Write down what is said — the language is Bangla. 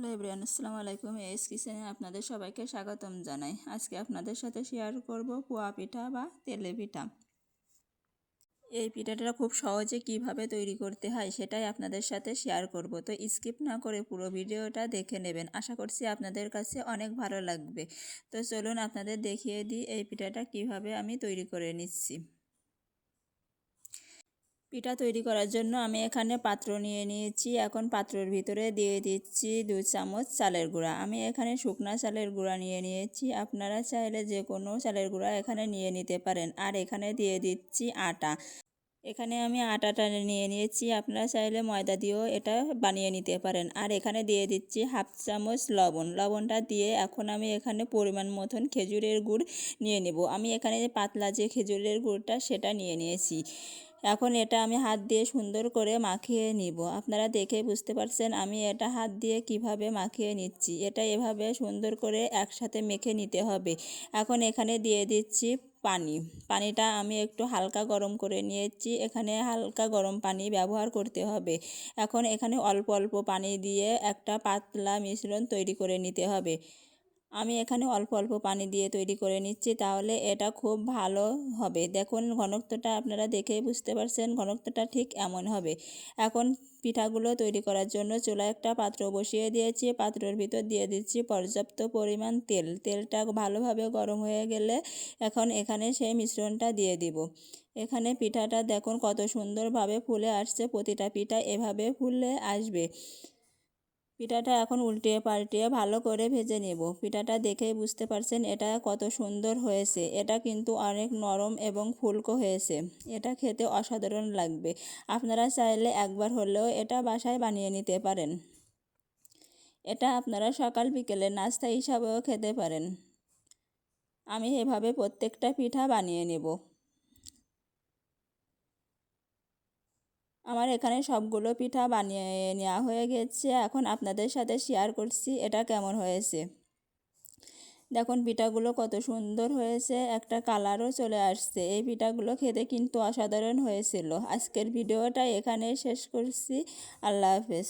হ্যালো এভরিয়ান আসসালামু আলাইকুম। এস কিচেনে আপনাদের সবাইকে স্বাগতম জানাই। আজকে আপনাদের সাথে শেয়ার করব পোয়া পিঠা বা তেলে পিঠা। এই পিঠাটা খুব সহজে কীভাবে তৈরি করতে হয় সেটাই আপনাদের সাথে শেয়ার করব। তো স্কিপ না করে পুরো ভিডিওটা দেখে নেবেন। আশা করছি আপনাদের কাছে অনেক ভালো লাগবে। তো চলুন আপনাদের দেখিয়ে দিই এই পিঠাটা কীভাবে আমি তৈরি করে নিচ্ছি। পিঠা তৈরি করার জন্য আমি এখানে পাত্র নিয়ে নিয়েছি। এখন পাত্রের ভিতরে দিয়ে দিচ্ছি দু চামচ চালের গুঁড়া। আমি এখানে শুকনা চালের গুঁড়া নিয়ে নিয়েছি। আপনারা চাইলে যে কোনো চালের গুঁড়া এখানে নিয়ে নিতে পারেন। আর এখানে দিয়ে দিচ্ছি আটা। এখানে আমি আটাটা নিয়ে নিয়েছি। আপনারা চাইলে ময়দা দিয়েও এটা বানিয়ে নিতে পারেন। আর এখানে দিয়ে দিচ্ছি হাফ চামচ লবণ। লবণটা দিয়ে এখন আমি এখানে পরিমাণ মতন খেজুরের গুড় নিয়ে নেব। আমি এখানে যে পাতলা যে খেজুরের গুড়টা সেটা নিয়ে নিয়েছি। এখন এটা আমি হাত দিয়ে সুন্দর করে মাখিয়ে নিব। আপনারা দেখে বুঝতে পারছেন আমি এটা হাত দিয়ে কীভাবে মাখিয়ে নিচ্ছি। এটা এভাবে সুন্দর করে একসাথে মেখে নিতে হবে। এখন এখানে দিয়ে দিচ্ছি পানি। পানিটা আমি একটু হালকা গরম করে নিয়েছি। এখানে হালকা গরম পানি ব্যবহার করতে হবে। এখন এখানে অল্প অল্প পানি দিয়ে একটা পাতলা মিশ্রণ তৈরি করে নিতে হবে। আমি এখানে অল্প অল্প পানি দিয়ে তৈরি করে নিচ্ছি, তাহলে এটা খুব ভালো হবে। দেখুন, ঘনত্বটা আপনারা দেখেই বুঝতে পারছেন, ঘনত্বটা ঠিক এমন হবে। এখন পিঠাগুলো তৈরি করার জন্য চুলায় একটা পাত্র বসিয়ে দিয়েছি, পাত্রের ভিতর দিয়ে দিচ্ছি পর্যাপ্ত পরিমাণ তেল। তেলটা ভালোভাবে গরম হয়ে গেলে এখন এখানে সেই মিশ্রণটা দিয়ে দিব। এখানে পিঠাটা দেখুন কত সুন্দরভাবে ফুলে আসছে, প্রতিটা পিঠা এভাবে ফুলে আসবে। পিঠাটা এখন উল্টিয়ে পাল্টিয়ে ভালো করে ভেজে নেব। পিঠাটা দেখেই বুঝতে পারছেন এটা কত সুন্দর হয়েছে। এটা কিন্তু অনেক নরম এবং ফুলকো হয়েছে। এটা খেতে অসাধারণ লাগবে। আপনারা চাইলে একবার হলেও এটা বাসায় বানিয়ে নিতে পারেন। এটা আপনারা সকাল বিকেলে নাস্তা হিসাবেও খেতে পারেন। আমি এভাবে প্রত্যেকটা পিঠা বানিয়ে নেব। আমার এখানে সবগুলো পিঠা বানিয়ে নেওয়া হয়ে গেছে। এখন আপনাদের সাথে শেয়ার করছি এটা কেমন হয়েছে। দেখুন, পিঠাগুলো কত সুন্দর হয়েছে, একটা কালারও চলে আসছে। এই পিঠাগুলো খেতে কিন্তু অসাধারণ হয়েছিল। আজকের ভিডিওটা এখানেই শেষ করছি। আল্লাহ হাফেজ।